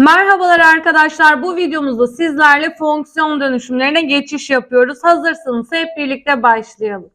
Merhabalar arkadaşlar. Bu videomuzda sizlerle fonksiyon dönüşümlerine geçiş yapıyoruz. Hazırsanız hep birlikte başlayalım.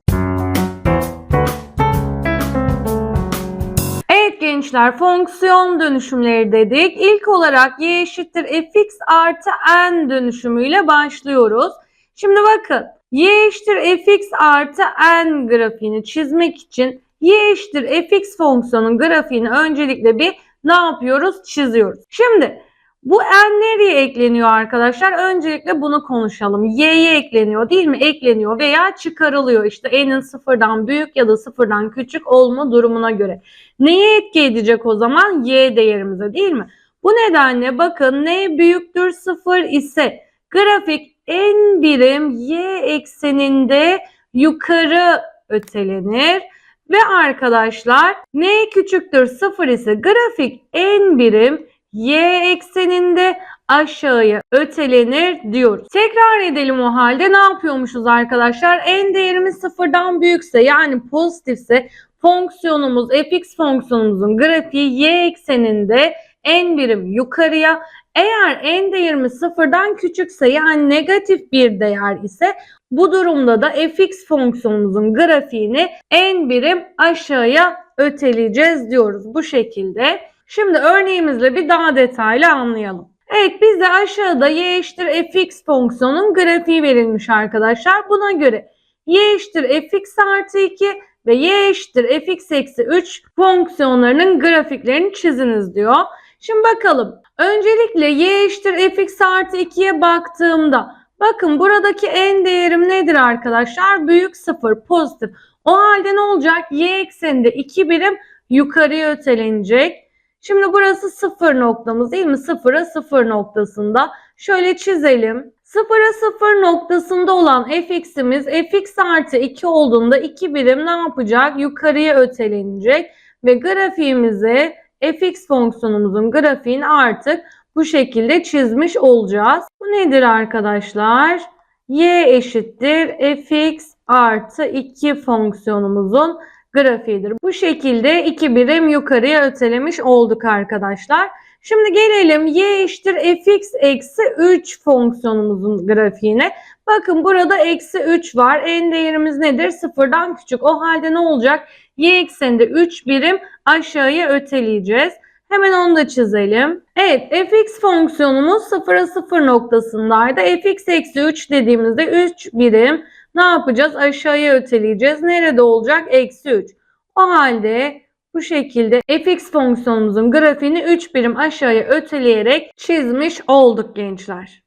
Evet gençler fonksiyon dönüşümleri dedik. İlk olarak y eşittir fx artı n dönüşümüyle başlıyoruz. Şimdi bakın y eşittir fx artı n grafiğini çizmek için y eşittir fx fonksiyonun grafiğini öncelikle bir ne yapıyoruz? Çiziyoruz. Şimdi bu n nereye ekleniyor arkadaşlar? Öncelikle bunu konuşalım. Y'ye ekleniyor değil mi? Ekleniyor veya çıkarılıyor. İşte n'in sıfırdan büyük ya da sıfırdan küçük olma durumuna göre. Neye etki edecek o zaman? Y değerimize değil mi? Bu nedenle bakın n büyüktür sıfır ise grafik n birim y ekseninde yukarı ötelenir. Ve arkadaşlar n küçüktür sıfır ise grafik n birim y ekseninde aşağıya ötelenir diyoruz. Tekrar edelim o halde ne yapıyormuşuz arkadaşlar? n değerimiz sıfırdan büyükse yani pozitifse fonksiyonumuz fx fonksiyonumuzun grafiği y ekseninde n birim yukarıya eğer n değerimiz sıfırdan küçükse yani negatif bir değer ise bu durumda da fx fonksiyonumuzun grafiğini n birim aşağıya öteleyeceğiz diyoruz bu şekilde. Şimdi örneğimizle bir daha detaylı anlayalım. Evet bize aşağıda y eşittir fx fonksiyonun grafiği verilmiş arkadaşlar. Buna göre y eşittir fx artı 2 ve y eşittir fx eksi 3 fonksiyonlarının grafiklerini çiziniz diyor. Şimdi bakalım. Öncelikle y eşittir fx artı 2'ye baktığımda bakın buradaki n değerim nedir arkadaşlar? Büyük 0 pozitif. O halde ne olacak? Y ekseninde 2 birim yukarıya ötelenecek. Şimdi burası sıfır noktamız değil mi? Sıfıra sıfır noktasında. Şöyle çizelim. Sıfıra sıfır noktasında olan fx'imiz fx artı 2 olduğunda 2 birim ne yapacak? Yukarıya ötelenecek. Ve grafiğimizi fx fonksiyonumuzun grafiğini artık bu şekilde çizmiş olacağız. Bu nedir arkadaşlar? y eşittir fx artı 2 fonksiyonumuzun grafiğidir. Bu şekilde iki birim yukarıya ötelemiş olduk arkadaşlar. Şimdi gelelim y eşittir fx eksi 3 fonksiyonumuzun grafiğine. Bakın burada eksi 3 var. En değerimiz nedir? Sıfırdan küçük. O halde ne olacak? Y ekseninde 3 birim aşağıya öteleyeceğiz. Hemen onu da çizelim. Evet fx fonksiyonumuz 0'a 0 noktasındaydı. fx eksi 3 dediğimizde 3 birim ne yapacağız? Aşağıya öteleyeceğiz. Nerede olacak? Eksi 3. O halde bu şekilde fx fonksiyonumuzun grafiğini 3 birim aşağıya öteleyerek çizmiş olduk gençler.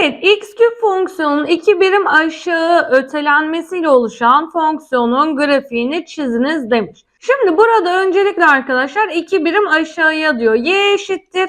Evet, x küp fonksiyonun 2 birim aşağı ötelenmesiyle oluşan fonksiyonun grafiğini çiziniz demiş. Şimdi burada öncelikle arkadaşlar 2 birim aşağıya diyor. y eşittir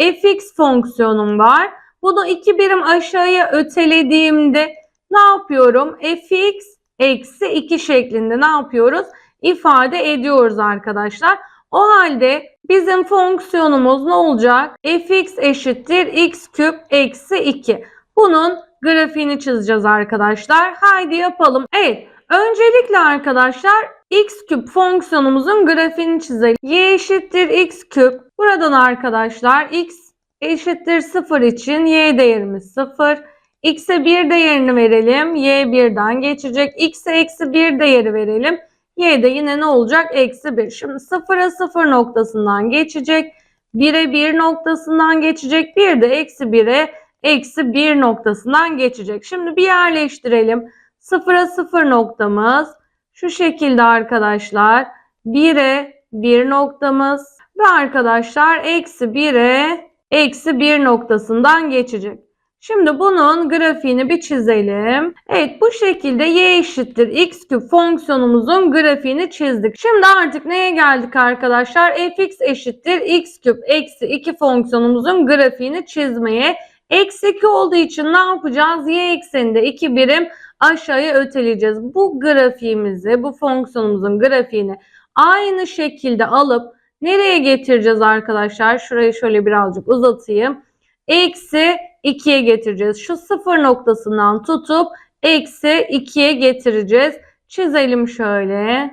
fx fonksiyonum var. Bunu 2 birim aşağıya ötelediğimde ne yapıyorum? fx eksi 2 şeklinde ne yapıyoruz? İfade ediyoruz arkadaşlar. O halde bizim fonksiyonumuz ne olacak? fx eşittir x küp eksi 2. Bunun grafiğini çizeceğiz arkadaşlar. Haydi yapalım. Evet. Öncelikle arkadaşlar x küp fonksiyonumuzun grafiğini çizelim. y eşittir x küp. Buradan arkadaşlar x eşittir 0 için y değerimiz 0. X'e 1 değerini verelim. Y 1'den geçecek. X'e eksi 1 değeri verelim. Y de yine ne olacak? Eksi 1. Şimdi 0'a 0 noktasından geçecek. 1'e 1 noktasından geçecek. Bir de eksi 1'e eksi 1 noktasından geçecek. Şimdi bir yerleştirelim. 0'a 0 noktamız şu şekilde arkadaşlar. 1'e 1 noktamız ve arkadaşlar eksi 1'e eksi 1 noktasından geçecek. Şimdi bunun grafiğini bir çizelim. Evet bu şekilde y eşittir x küp fonksiyonumuzun grafiğini çizdik. Şimdi artık neye geldik arkadaşlar? fx eşittir x küp eksi 2 fonksiyonumuzun grafiğini çizmeye. Eksi 2 olduğu için ne yapacağız? Y ekseninde 2 birim aşağıya öteleyeceğiz. Bu grafiğimizi, bu fonksiyonumuzun grafiğini aynı şekilde alıp nereye getireceğiz arkadaşlar? Şurayı şöyle birazcık uzatayım. Eksi 2'ye getireceğiz. Şu sıfır noktasından tutup eksi 2'ye getireceğiz. Çizelim şöyle.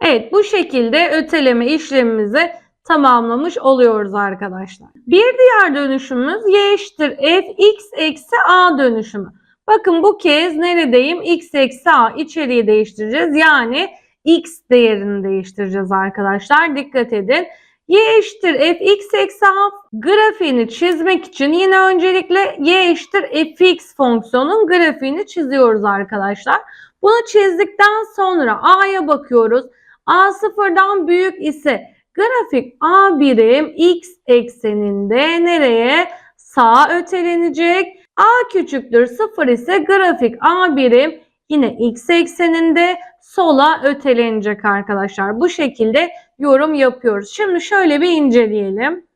Evet bu şekilde öteleme işlemimizi tamamlamış oluyoruz arkadaşlar. Bir diğer dönüşümümüz y eşittir fx eksi a dönüşümü. Bakın bu kez neredeyim? x eksi a içeriği değiştireceğiz. Yani x değerini değiştireceğiz arkadaşlar. Dikkat edin. y eşittir fx eksi a grafiğini çizmek için yine öncelikle y eşittir fx fonksiyonun grafiğini çiziyoruz arkadaşlar. Bunu çizdikten sonra a'ya bakıyoruz. a sıfırdan büyük ise grafik a birim x ekseninde nereye? Sağa ötelenecek. a küçüktür 0 ise grafik a birim yine x ekseninde sola ötelenecek arkadaşlar. Bu şekilde yorum yapıyoruz. Şimdi şöyle bir inceleyelim.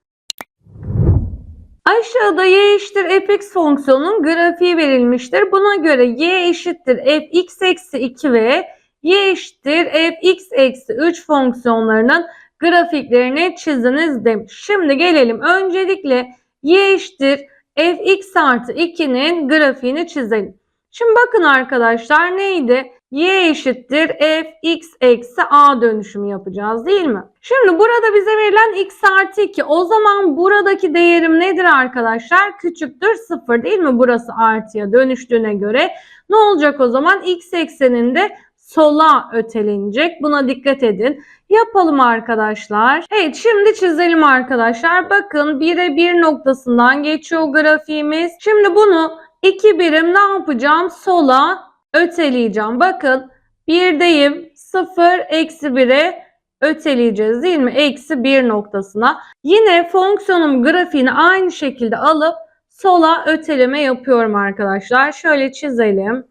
Aşağıda y eşittir fx fonksiyonunun grafiği verilmiştir. Buna göre y eşittir fx eksi 2 ve y eşittir fx eksi 3 fonksiyonlarının grafiklerini çiziniz demiş. Şimdi gelelim öncelikle y eşittir fx artı 2'nin grafiğini çizelim. Şimdi bakın arkadaşlar neydi? Y eşittir fx eksi a dönüşümü yapacağız değil mi? Şimdi burada bize verilen x artı 2. O zaman buradaki değerim nedir arkadaşlar? Küçüktür 0 değil mi? Burası artıya dönüştüğüne göre. Ne olacak o zaman? x ekseninde sola ötelenecek. Buna dikkat edin. Yapalım arkadaşlar. Evet şimdi çizelim arkadaşlar. Bakın 1'e 1 noktasından geçiyor grafiğimiz. Şimdi bunu 2 birim ne yapacağım? Sola öteleyeceğim. Bakın 1'deyim 0 eksi 1'e öteleyeceğiz değil mi? Eksi 1 noktasına. Yine fonksiyonum grafiğini aynı şekilde alıp sola öteleme yapıyorum arkadaşlar. Şöyle çizelim.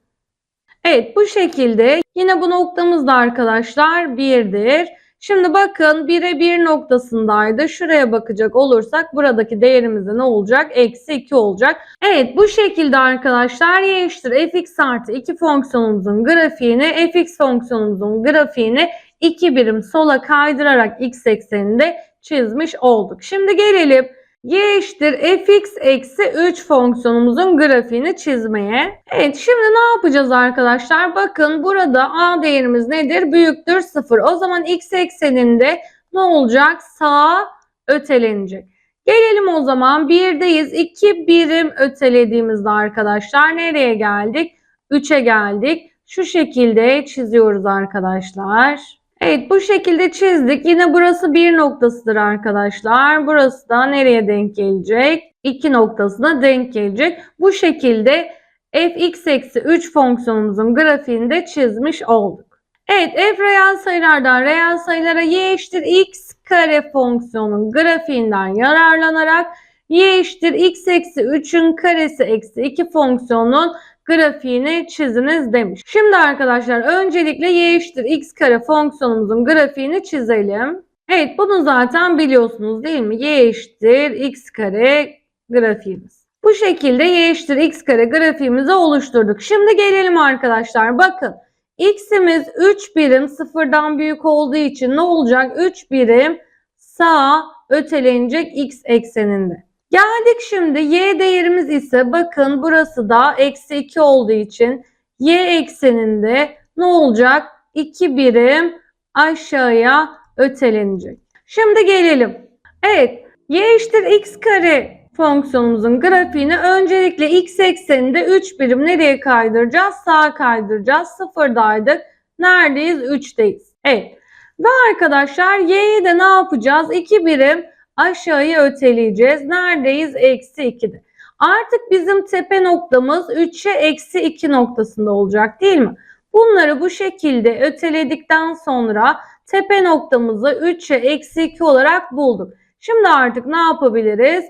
Evet bu şekilde yine bu noktamız da arkadaşlar 1'dir. Şimdi bakın 1'e 1 noktasındaydı. Şuraya bakacak olursak buradaki değerimiz de ne olacak? Eksi 2 olacak. Evet bu şekilde arkadaşlar y eşittir fx artı 2 fonksiyonumuzun grafiğini fx fonksiyonumuzun grafiğini 2 birim sola kaydırarak x ekseninde çizmiş olduk. Şimdi gelelim y eşittir fx eksi 3 fonksiyonumuzun grafiğini çizmeye. Evet şimdi ne yapacağız arkadaşlar? Bakın burada a değerimiz nedir? Büyüktür 0. O zaman x ekseninde ne olacak? Sağa ötelenecek. Gelelim o zaman 1'deyiz. 2 birim ötelediğimizde arkadaşlar nereye geldik? 3'e geldik. Şu şekilde çiziyoruz arkadaşlar. Evet bu şekilde çizdik. Yine burası bir noktasıdır arkadaşlar. Burası da nereye denk gelecek? 2 noktasına denk gelecek. Bu şekilde fx eksi 3 fonksiyonumuzun grafiğini de çizmiş olduk. Evet f reel sayılardan reel sayılara y eşittir x kare fonksiyonun grafiğinden yararlanarak y eşittir x eksi 3'ün karesi eksi 2 fonksiyonun grafiğini çiziniz demiş. Şimdi arkadaşlar öncelikle y eşittir x kare fonksiyonumuzun grafiğini çizelim. Evet bunu zaten biliyorsunuz değil mi? y eşittir x kare grafiğimiz. Bu şekilde y eşittir x kare grafiğimizi oluşturduk. Şimdi gelelim arkadaşlar bakın. x'imiz 3 birim sıfırdan büyük olduğu için ne olacak? 3 birim sağa ötelenecek x ekseninde. Geldik şimdi y değerimiz ise bakın burası da eksi 2 olduğu için y ekseninde ne olacak? 2 birim aşağıya ötelenecek. Şimdi gelelim. Evet y eşittir x kare fonksiyonumuzun grafiğini öncelikle x ekseninde 3 birim nereye kaydıracağız? Sağa kaydıracağız. Sıfırdaydık. Neredeyiz? 3'teyiz. Evet. Ve arkadaşlar y'yi de ne yapacağız? 2 birim aşağıya öteleyeceğiz. Neredeyiz? Eksi 2'de. Artık bizim tepe noktamız 3'e eksi 2 noktasında olacak değil mi? Bunları bu şekilde öteledikten sonra tepe noktamızı 3'e eksi 2 olarak bulduk. Şimdi artık ne yapabiliriz?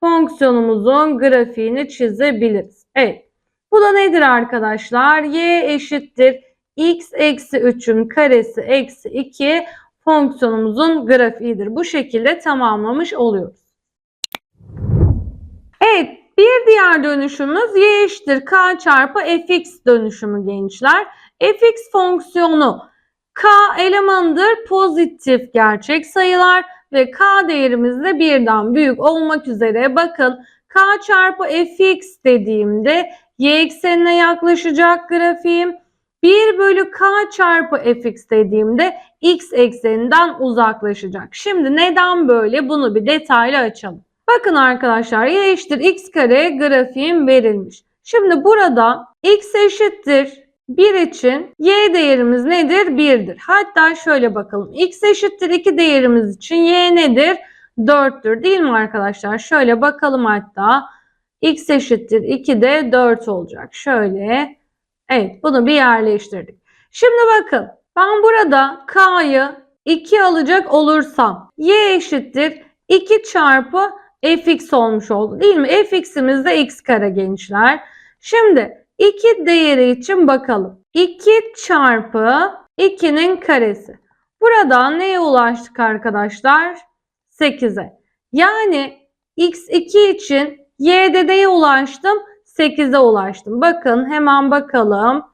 Fonksiyonumuzun grafiğini çizebiliriz. Evet. Bu da nedir arkadaşlar? Y eşittir x eksi 3'ün karesi eksi 2 fonksiyonumuzun grafiğidir. Bu şekilde tamamlamış oluyoruz. Evet bir diğer dönüşümüz y eşittir k çarpı fx dönüşümü gençler. fx fonksiyonu k elemanıdır pozitif gerçek sayılar ve k değerimiz de birden büyük olmak üzere bakın k çarpı fx dediğimde y eksenine yaklaşacak grafiğim 1 bölü k çarpı fx dediğimde x ekseninden uzaklaşacak. Şimdi neden böyle bunu bir detaylı açalım. Bakın arkadaşlar y eşittir x kare grafiğim verilmiş. Şimdi burada x eşittir 1 için y değerimiz nedir? 1'dir. Hatta şöyle bakalım. x eşittir 2 değerimiz için y nedir? 4'tür değil mi arkadaşlar? Şöyle bakalım hatta. x eşittir 2 de 4 olacak. Şöyle. Evet bunu bir yerleştirdik. Şimdi bakın ben burada k'yı 2 alacak olursam y eşittir 2 çarpı fx olmuş oldu değil mi? fx'imiz de x kare gençler. Şimdi 2 değeri için bakalım. 2 çarpı 2'nin karesi. Buradan neye ulaştık arkadaşlar? 8'e. Yani x2 için y'de neye ulaştım? 8'e ulaştım. Bakın hemen bakalım.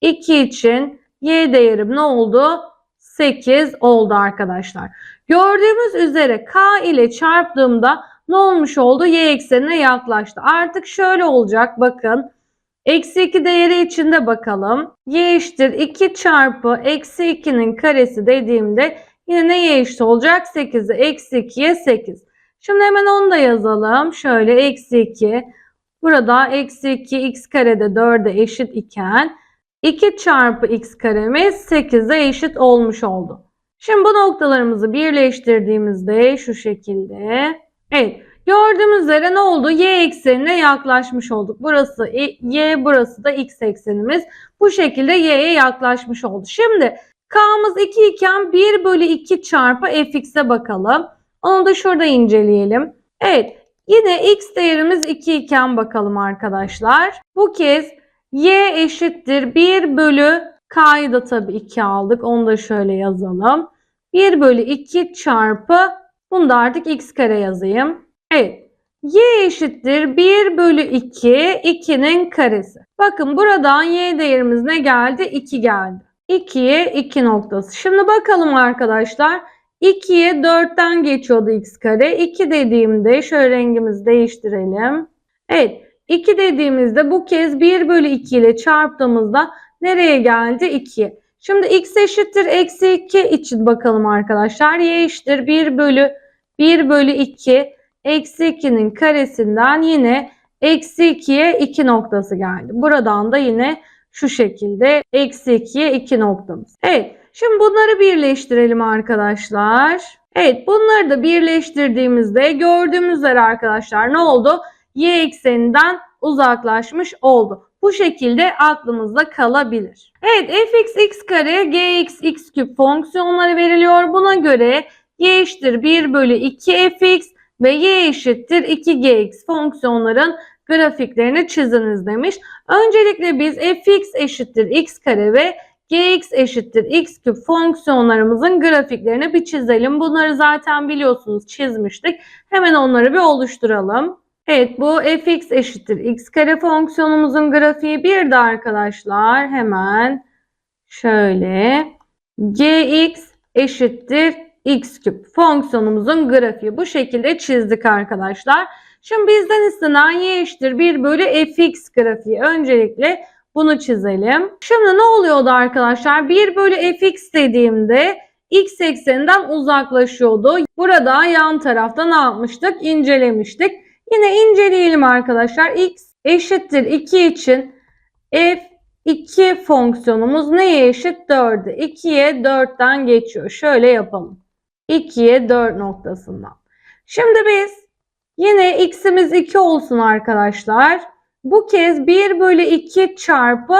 2 için y değerim ne oldu? 8 oldu arkadaşlar. Gördüğümüz üzere k ile çarptığımda ne olmuş oldu? Y eksenine yaklaştı. Artık şöyle olacak bakın. Eksi 2 değeri içinde bakalım. Y eşittir 2 çarpı eksi 2'nin karesi dediğimde yine neye eşit olacak? 8'e eksi 2'ye 8. Şimdi hemen onu da yazalım. Şöyle eksi 2. Burada eksi 2 x karede 4'e eşit iken 2 çarpı x karemiz 8'e eşit olmuş oldu. Şimdi bu noktalarımızı birleştirdiğimizde şu şekilde. Evet gördüğümüz üzere ne oldu? Y eksenine yaklaşmış olduk. Burası y burası da x eksenimiz. Bu şekilde y'ye yaklaşmış oldu. Şimdi k'mız 2 iken 1 bölü 2 çarpı fx'e bakalım. Onu da şurada inceleyelim. Evet yine x değerimiz 2 iken bakalım arkadaşlar. Bu kez y eşittir 1 bölü k'yı da tabii 2 aldık. Onu da şöyle yazalım. 1 bölü 2 çarpı bunu da artık x kare yazayım. Evet. Y eşittir 1 bölü 2 2'nin karesi. Bakın buradan y değerimiz ne geldi? 2 geldi. 2'ye 2 noktası. Şimdi bakalım arkadaşlar. 2'ye 4'ten geçiyordu x kare. 2 dediğimde şöyle rengimizi değiştirelim. Evet. 2 dediğimizde bu kez 1 bölü 2 ile çarptığımızda nereye geldi? 2'ye. Şimdi x eşittir eksi 2 için bakalım arkadaşlar. y eşittir 1 bölü 1 bölü 2 eksi 2'nin karesinden yine eksi 2'ye 2 noktası geldi. Buradan da yine şu şekilde eksi 2'ye 2 noktamız. Evet şimdi bunları birleştirelim arkadaşlar. Evet bunları da birleştirdiğimizde gördüğümüz üzere arkadaşlar ne oldu? Y ekseninden uzaklaşmış oldu. Bu şekilde aklımızda kalabilir. Evet fx x kare gx x küp fonksiyonları veriliyor. Buna göre y eşittir 1 bölü 2 fx ve y eşittir 2gx fonksiyonların grafiklerini çiziniz demiş. Öncelikle biz fx eşittir x kare ve gx eşittir x küp fonksiyonlarımızın grafiklerini bir çizelim. Bunları zaten biliyorsunuz çizmiştik. Hemen onları bir oluşturalım. Evet bu fx eşittir x kare fonksiyonumuzun grafiği bir de arkadaşlar hemen şöyle gx eşittir x küp fonksiyonumuzun grafiği bu şekilde çizdik arkadaşlar. Şimdi bizden istenen y eşittir 1 bölü fx grafiği. Öncelikle bunu çizelim. Şimdi ne oluyordu arkadaşlar? 1 bölü fx dediğimde x ekseninden uzaklaşıyordu. Burada yan tarafta ne yapmıştık? İncelemiştik. Yine inceleyelim arkadaşlar. x eşittir 2 için f2 fonksiyonumuz neye eşit? 4'e. 2'ye 4'ten geçiyor. Şöyle yapalım. 2'ye 4 noktasından. Şimdi biz yine x'imiz 2 olsun arkadaşlar. Bu kez 1 bölü 2 çarpı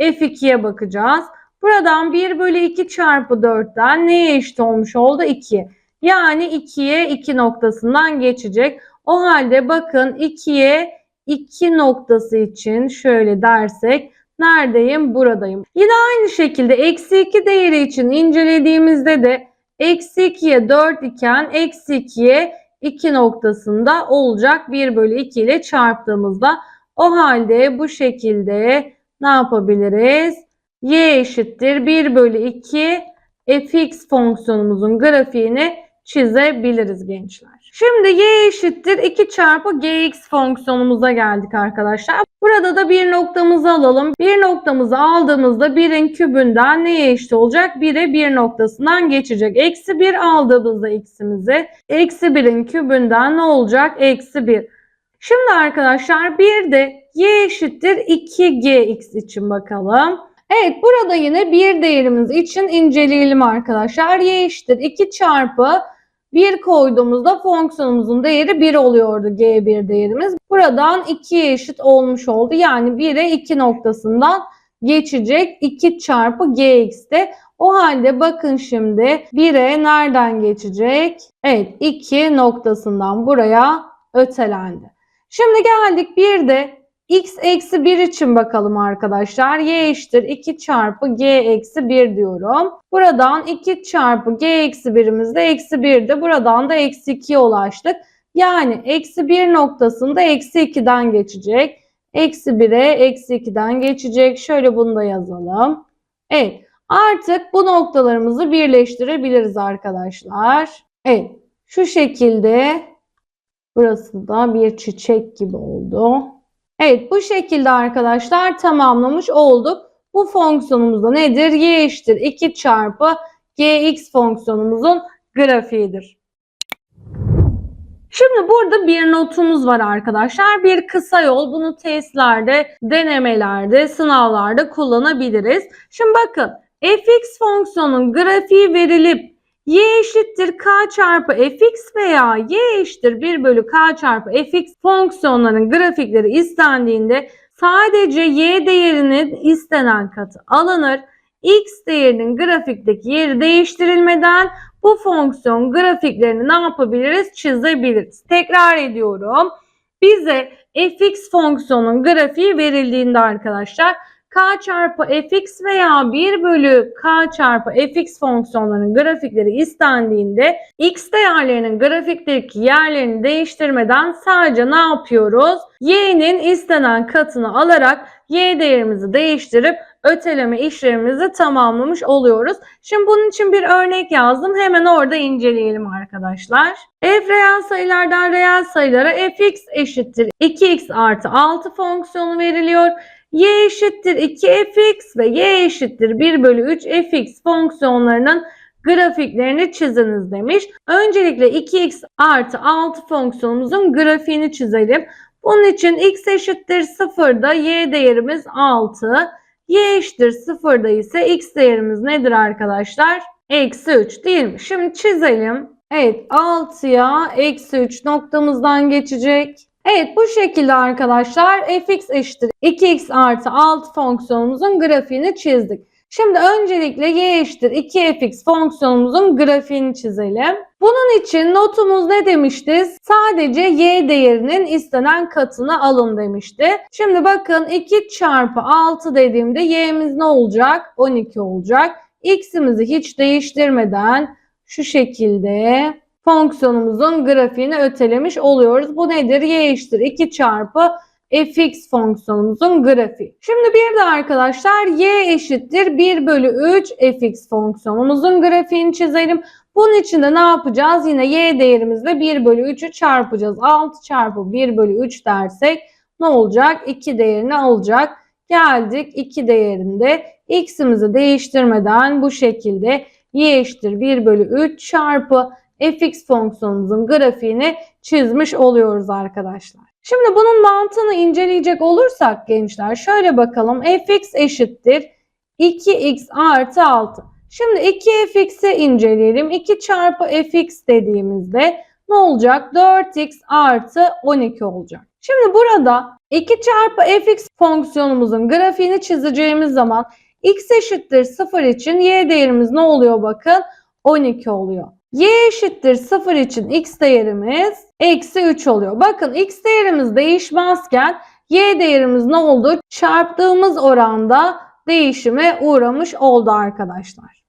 f2'ye bakacağız. Buradan 1 bölü 2 çarpı 4'ten neye eşit olmuş oldu? 2. Yani 2'ye 2 noktasından geçecek. O halde bakın 2'ye 2 noktası için şöyle dersek neredeyim? Buradayım. Yine aynı şekilde eksi 2 değeri için incelediğimizde de eksi 2'ye 4 iken eksi 2'ye 2 noktasında olacak 1 bölü 2 ile çarptığımızda o halde bu şekilde ne yapabiliriz? y eşittir 1 bölü 2 fx fonksiyonumuzun grafiğini çizebiliriz gençler. Şimdi y eşittir 2 çarpı gx fonksiyonumuza geldik arkadaşlar. Burada da bir noktamızı alalım. Bir noktamızı aldığımızda 1'in kübünden neye eşit olacak? 1'e 1 noktasından geçecek. Eksi 1 aldığımızda x'imizi eksi 1'in kübünden ne olacak? Eksi 1. Şimdi arkadaşlar bir de y eşittir 2gx için bakalım. Evet burada yine bir değerimiz için inceleyelim arkadaşlar. y eşittir 2 çarpı 1 koyduğumuzda fonksiyonumuzun değeri 1 oluyordu g1 değerimiz. Buradan 2'ye eşit olmuş oldu. Yani 1'e 2 noktasından geçecek 2 çarpı gx'te. O halde bakın şimdi 1'e nereden geçecek? Evet 2 noktasından buraya ötelendi. Şimdi geldik bir de x eksi 1 için bakalım arkadaşlar. y eşittir 2 çarpı g eksi 1 diyorum. Buradan 2 çarpı g eksi 1'imiz de eksi 1'de. Buradan da eksi 2'ye ulaştık. Yani eksi 1 noktasında eksi 2'den geçecek. Eksi 1'e eksi 2'den geçecek. Şöyle bunu da yazalım. Evet artık bu noktalarımızı birleştirebiliriz arkadaşlar. Evet şu şekilde burası da bir çiçek gibi oldu. Evet bu şekilde arkadaşlar tamamlamış olduk. Bu fonksiyonumuz da nedir? y eşittir 2 çarpı gx fonksiyonumuzun grafiğidir. Şimdi burada bir notumuz var arkadaşlar. Bir kısa yol. Bunu testlerde, denemelerde, sınavlarda kullanabiliriz. Şimdi bakın fx fonksiyonun grafiği verilip y eşittir k çarpı fx veya y eşittir 1 bölü k çarpı fx fonksiyonların grafikleri istendiğinde sadece y değerinin istenen katı alınır. x değerinin grafikteki yeri değiştirilmeden bu fonksiyon grafiklerini ne yapabiliriz? Çizebiliriz. Tekrar ediyorum. Bize fx fonksiyonun grafiği verildiğinde arkadaşlar k çarpı fx veya 1 bölü k çarpı fx fonksiyonlarının grafikleri istendiğinde x değerlerinin grafikteki yerlerini değiştirmeden sadece ne yapıyoruz? y'nin istenen katını alarak y değerimizi değiştirip öteleme işlemimizi tamamlamış oluyoruz. Şimdi bunun için bir örnek yazdım. Hemen orada inceleyelim arkadaşlar. f reel sayılardan reel sayılara fx eşittir 2x artı 6 fonksiyonu veriliyor y eşittir 2fx ve y eşittir 1 bölü 3 fx fonksiyonlarının grafiklerini çiziniz demiş. Öncelikle 2x artı 6 fonksiyonumuzun grafiğini çizelim. Bunun için x eşittir 0'da y değerimiz 6. y eşittir 0'da ise x değerimiz nedir arkadaşlar? Eksi 3 değil mi? Şimdi çizelim. Evet 6'ya eksi 3 noktamızdan geçecek. Evet bu şekilde arkadaşlar fx eşittir 2x artı 6 fonksiyonumuzun grafiğini çizdik. Şimdi öncelikle y eşittir 2fx fonksiyonumuzun grafiğini çizelim. Bunun için notumuz ne demişti? Sadece y değerinin istenen katını alın demişti. Şimdi bakın 2 çarpı 6 dediğimde y'miz ne olacak? 12 olacak. x'imizi hiç değiştirmeden şu şekilde fonksiyonumuzun grafiğini ötelemiş oluyoruz. Bu nedir? y eşittir 2 çarpı fx fonksiyonumuzun grafiği. Şimdi bir de arkadaşlar y eşittir 1 bölü 3 fx fonksiyonumuzun grafiğini çizelim. Bunun için de ne yapacağız? Yine y değerimizle 1 bölü 3'ü çarpacağız. 6 çarpı 1 bölü 3 dersek ne olacak? 2 değerini alacak. Geldik 2 değerinde x'imizi değiştirmeden bu şekilde y eşittir 1 bölü 3 çarpı fx fonksiyonumuzun grafiğini çizmiş oluyoruz arkadaşlar. Şimdi bunun mantığını inceleyecek olursak gençler şöyle bakalım. fx eşittir 2x artı 6. Şimdi 2fx'i inceleyelim. 2 çarpı fx dediğimizde ne olacak? 4x artı 12 olacak. Şimdi burada 2 çarpı fx fonksiyonumuzun grafiğini çizeceğimiz zaman x eşittir 0 için y değerimiz ne oluyor bakın? 12 oluyor. Y eşittir 0 için x değerimiz eksi 3 oluyor. Bakın x değerimiz değişmezken y değerimiz ne oldu? Çarptığımız oranda değişime uğramış oldu arkadaşlar.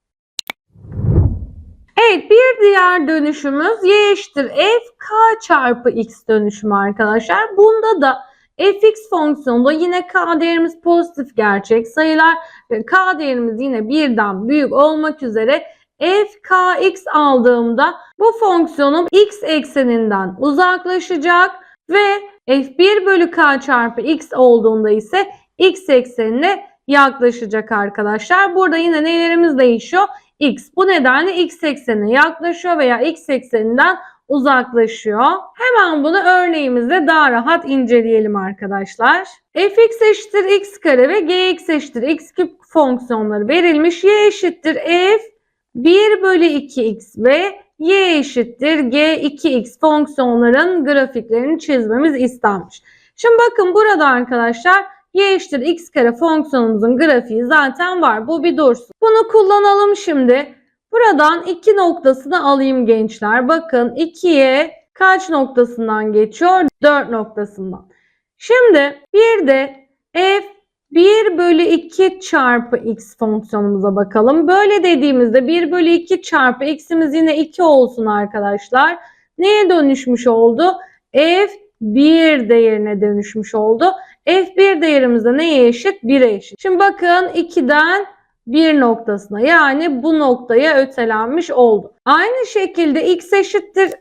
Evet bir diğer dönüşümüz y eşittir f k çarpı x dönüşümü arkadaşlar. Bunda da fx fonksiyonunda yine k değerimiz pozitif gerçek sayılar ve k değerimiz yine birden büyük olmak üzere f kx aldığımda bu fonksiyonum x ekseninden uzaklaşacak ve f1 bölü k çarpı x olduğunda ise x eksenine yaklaşacak arkadaşlar. Burada yine nelerimiz değişiyor? x. Bu nedenle x eksenine yaklaşıyor veya x ekseninden uzaklaşıyor. Hemen bunu örneğimizde daha rahat inceleyelim arkadaşlar. fx eşittir x kare ve gx eşittir x küp fonksiyonları verilmiş. y eşittir f 1 bölü 2x ve y eşittir g 2x fonksiyonların grafiklerini çizmemiz istenmiş. Şimdi bakın burada arkadaşlar y eşittir x kare fonksiyonumuzun grafiği zaten var. Bu bir dursun. Bunu kullanalım şimdi. Buradan 2 noktasını alayım gençler. Bakın 2'ye kaç noktasından geçiyor? 4 noktasından. Şimdi bir de f 1 bölü 2 çarpı x fonksiyonumuza bakalım. Böyle dediğimizde 1 bölü 2 çarpı x'imiz yine 2 olsun arkadaşlar. Neye dönüşmüş oldu? f 1 değerine dönüşmüş oldu. f1 değerimiz de neye eşit? 1'e eşit. Şimdi bakın 2'den 1 noktasına yani bu noktaya ötelenmiş oldu. Aynı şekilde x eşittir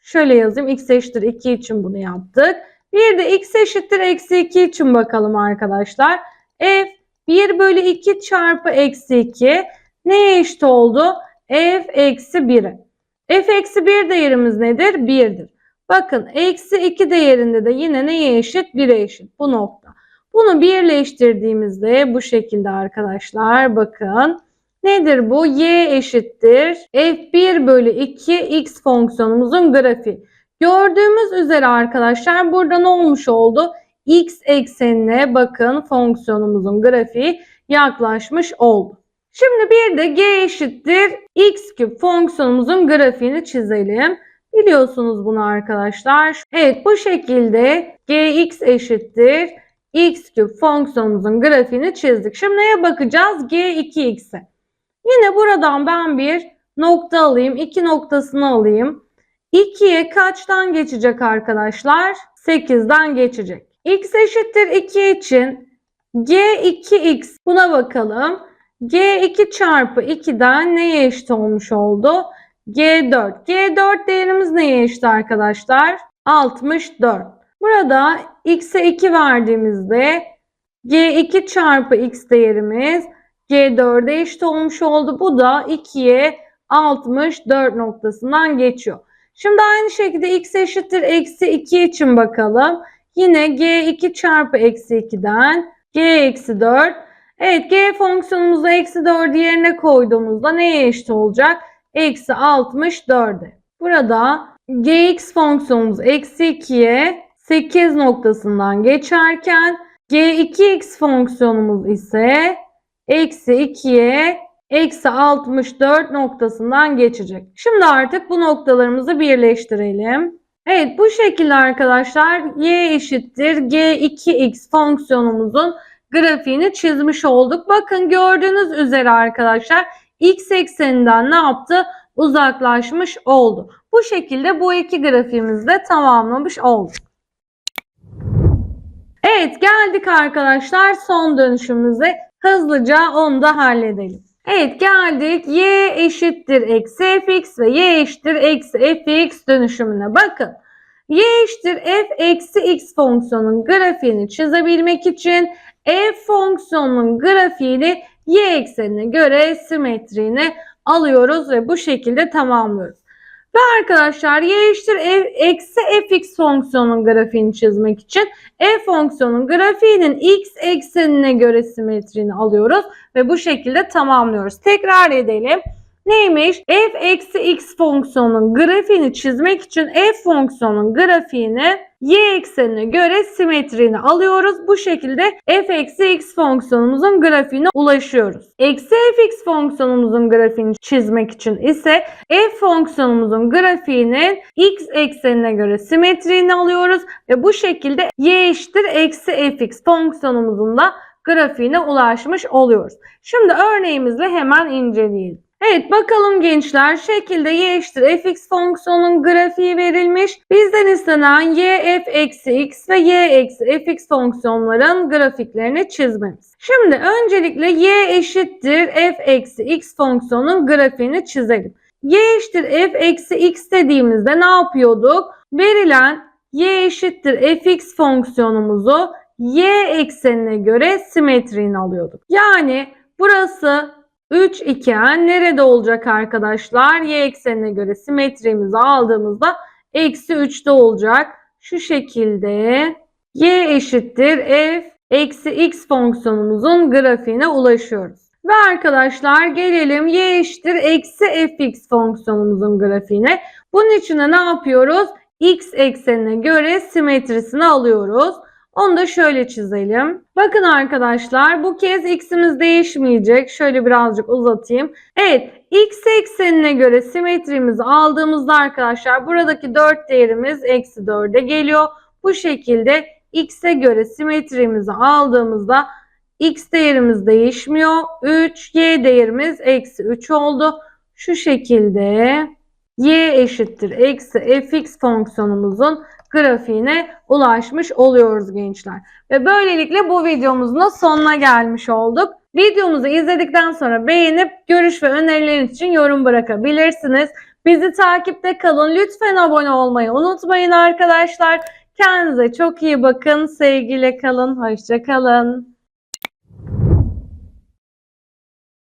şöyle yazayım x eşittir 2 için bunu yaptık. Bir de x eşittir eksi 2 için bakalım arkadaşlar. F 1 bölü 2 çarpı eksi 2 neye eşit oldu? f eksi 1'e. f eksi 1 değerimiz nedir? 1'dir. Bakın eksi 2 değerinde de yine neye eşit? 1'e eşit. Bu nokta. Bunu birleştirdiğimizde bu şekilde arkadaşlar bakın. Nedir bu? y eşittir f1 bölü 2 x fonksiyonumuzun grafiği. Gördüğümüz üzere arkadaşlar burada ne olmuş oldu? X eksenine bakın fonksiyonumuzun grafiği yaklaşmış oldu. Şimdi bir de g eşittir x küp fonksiyonumuzun grafiğini çizelim. Biliyorsunuz bunu arkadaşlar. Evet bu şekilde gx eşittir x küp fonksiyonumuzun grafiğini çizdik. Şimdi neye bakacağız? g2x'e. Yine buradan ben bir nokta alayım. 2 noktasını alayım. 2'ye kaçtan geçecek arkadaşlar? 8'den geçecek. X eşittir 2 için g2x buna bakalım. g2 çarpı 2'den neye eşit olmuş oldu? g4. g4 değerimiz neye eşit arkadaşlar? 64. Burada x'e 2 verdiğimizde g2 çarpı x değerimiz g4'e eşit olmuş oldu. Bu da 2'ye 64 noktasından geçiyor. Şimdi aynı şekilde x eşittir eksi 2 için bakalım. Yine g2 çarpı eksi 2'den g eksi 4. Evet g fonksiyonumuzu eksi 4 yerine koyduğumuzda neye eşit olacak? Eksi 64'e. Burada gx fonksiyonumuz eksi 2'ye 8 noktasından geçerken g2x fonksiyonumuz ise eksi 2'ye eksi 64 noktasından geçecek. Şimdi artık bu noktalarımızı birleştirelim. Evet bu şekilde arkadaşlar y eşittir g2x fonksiyonumuzun grafiğini çizmiş olduk. Bakın gördüğünüz üzere arkadaşlar x ekseninden ne yaptı? Uzaklaşmış oldu. Bu şekilde bu iki grafiğimizi de tamamlamış olduk. Evet geldik arkadaşlar son dönüşümüze. Hızlıca onu da halledelim. Evet geldik y eşittir eksi fx ve y eşittir eksi fx dönüşümüne bakın. y eşittir f eksi x fonksiyonun grafiğini çizebilmek için f fonksiyonunun grafiğini y eksenine göre simetriğini alıyoruz ve bu şekilde tamamlıyoruz. Ve arkadaşlar y eşittir f, eksi fx fonksiyonun grafiğini çizmek için f fonksiyonun grafiğinin x eksenine göre simetriğini alıyoruz ve bu şekilde tamamlıyoruz. Tekrar edelim. Neymiş? f eksi x fonksiyonun grafiğini çizmek için f fonksiyonun grafiğini y eksenine göre simetriğini alıyoruz. Bu şekilde f eksi x fonksiyonumuzun grafiğine ulaşıyoruz. Eksi fx fonksiyonumuzun grafiğini çizmek için ise f fonksiyonumuzun grafiğinin x eksenine göre simetriğini alıyoruz ve bu şekilde y eşittir eksi fx fonksiyonumuzun da grafiğine ulaşmış oluyoruz. Şimdi örneğimizle hemen inceleyelim. Evet bakalım gençler şekilde y eşittir fx fonksiyonun grafiği verilmiş. Bizden istenen y f eksi x ve y eksi fx fonksiyonların grafiklerini çizmemiz. Şimdi öncelikle y eşittir f eksi x fonksiyonun grafiğini çizelim. y eşittir f eksi x dediğimizde ne yapıyorduk? Verilen y eşittir fx fonksiyonumuzu y eksenine göre simetriğini alıyorduk. Yani burası 3 iken nerede olacak arkadaşlar? Y eksenine göre simetriğimizi aldığımızda eksi 3'te olacak. Şu şekilde y eşittir f eksi x fonksiyonumuzun grafiğine ulaşıyoruz. Ve arkadaşlar gelelim y eşittir eksi fx fonksiyonumuzun grafiğine. Bunun için de ne yapıyoruz? x eksenine göre simetrisini alıyoruz. Onu da şöyle çizelim. Bakın arkadaşlar bu kez x'imiz değişmeyecek. Şöyle birazcık uzatayım. Evet x eksenine göre simetrimizi aldığımızda arkadaşlar buradaki 4 değerimiz eksi 4'e geliyor. Bu şekilde x'e göre simetrimizi aldığımızda x değerimiz değişmiyor. 3 y değerimiz eksi 3 oldu. Şu şekilde y eşittir eksi fx fonksiyonumuzun grafiğine ulaşmış oluyoruz gençler. Ve böylelikle bu videomuzun da sonuna gelmiş olduk. Videomuzu izledikten sonra beğenip görüş ve önerileriniz için yorum bırakabilirsiniz. Bizi takipte kalın. Lütfen abone olmayı unutmayın arkadaşlar. Kendinize çok iyi bakın. Sevgiyle kalın. Hoşça kalın.